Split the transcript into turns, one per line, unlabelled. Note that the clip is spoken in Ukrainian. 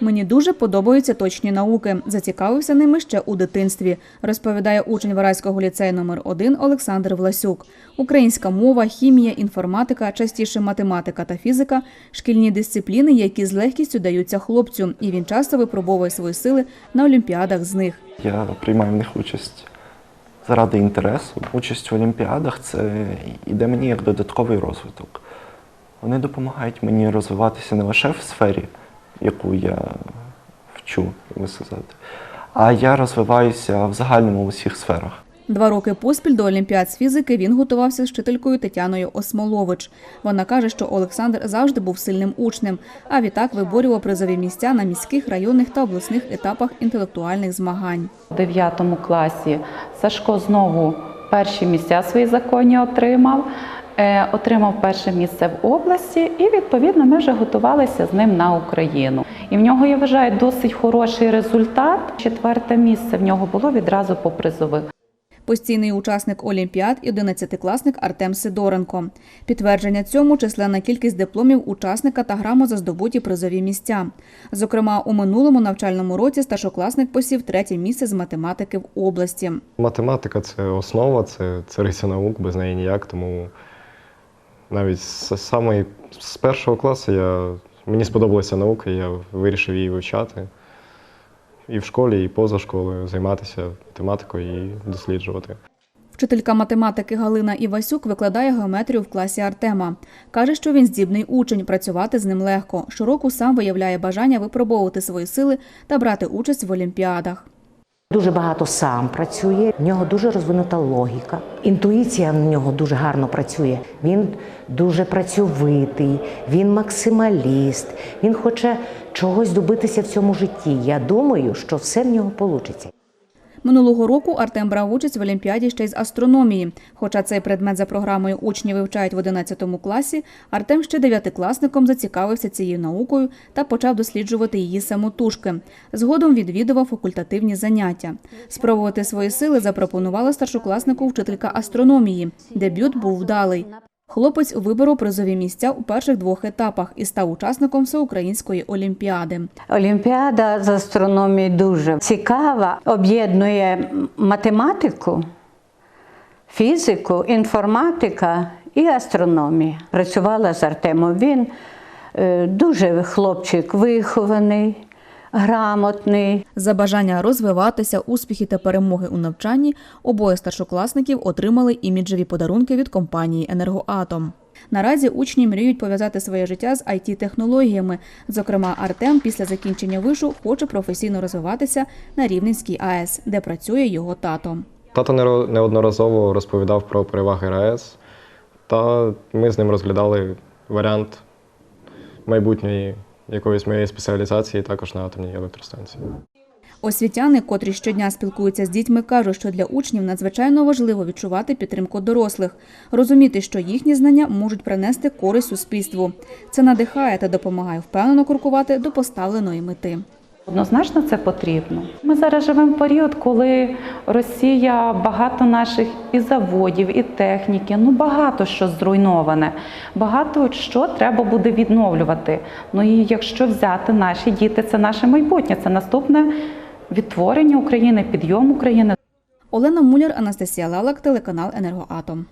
Мені дуже подобаються точні науки. Зацікавився ними ще у дитинстві, розповідає учень Вараського ліцею номер 1 Олександр Власюк. Українська мова, хімія, інформатика, частіше математика та фізика шкільні дисципліни, які з легкістю даються хлопцю, і він часто випробовує свої сили на олімпіадах з них.
Я приймаю в них участь заради інтересу. Участь в олімпіадах це іде мені як додатковий розвиток. Вони допомагають мені розвиватися не лише в сфері, яку я вчу, сказати, а я розвиваюся в загальному в усіх сферах.
Два роки поспіль до олімпіад з фізики він готувався з вчителькою Тетяною Осмолович. Вона каже, що Олександр завжди був сильним учнем, а відтак виборював призові місця на міських, районних та обласних етапах інтелектуальних змагань.
У 9 класі Сашко знову перші місця свої законні отримав. Е, Отримав перше місце в області, і відповідно ми вже готувалися з ним на Україну. І в нього я вважаю досить хороший результат. Четверте місце в нього було відразу по призових.
Постійний учасник олімпіад і 11-класник Артем Сидоренко. Підтвердження цьому численна кількість дипломів учасника та грамот за здобуті призові місця. Зокрема, у минулому навчальному році старшокласник посів третє місце з математики в області.
Математика це основа, це цариця наук, без неї ніяк. Тому навіть з самої з першого класу я, мені сподобалася наука, я вирішив її вивчати. І в школі, і поза школою займатися математикою і досліджувати.
Вчителька математики Галина Івасюк викладає геометрію в класі Артема. Каже, що він здібний учень, працювати з ним легко. Щороку сам виявляє бажання випробовувати свої сили та брати участь в олімпіадах.
Дуже багато сам працює, в нього дуже розвинута логіка. Інтуїція в нього дуже гарно працює. Він дуже працьовитий, він максималіст, він хоче чогось добитися в цьому житті. Я думаю, що все в нього вийде.
Минулого року Артем брав участь в олімпіаді ще й з астрономії. Хоча цей предмет за програмою учні вивчають в 11 класі, Артем ще дев'ятикласником зацікавився цією наукою та почав досліджувати її самотужки. Згодом відвідував факультативні заняття. Спробувати свої сили запропонувала старшокласнику вчителька астрономії. Дебют був вдалий. Хлопець виборов призові місця у перших двох етапах і став учасником всеукраїнської олімпіади.
Олімпіада з астрономії дуже цікава, об'єднує математику, фізику, інформатика і астрономію. Працювала з Артемом. Він е, дуже хлопчик вихований, грамотний.
За бажання розвиватися, успіхи та перемоги у навчанні обоє старшокласників отримали іміджеві подарунки від компанії Енергоатом. Наразі учні мріють пов'язати своє життя з it технологіями Зокрема, Артем після закінчення вишу хоче професійно розвиватися на Рівненській АЕС, де працює його тато.
Тато неодноразово розповідав про переваги РАЕС, та ми з ним розглядали варіант майбутньої якоїсь моєї спеціалізації також на атомній електростанції.
Освітяни, котрі щодня спілкуються з дітьми, кажуть, що для учнів надзвичайно важливо відчувати підтримку дорослих, розуміти, що їхні знання можуть принести користь суспільству. Це надихає та допомагає впевнено крокувати до поставленої мети.
Однозначно це потрібно. Ми зараз живемо в період, коли Росія багато наших і заводів, і техніки, ну багато що зруйноване, багато що треба буде відновлювати. Ну і якщо взяти наші діти, це наше майбутнє, це наступне відтворення України, підйом України.
Олена Муляр, Анастасія Лалак, телеканал Енергоатом.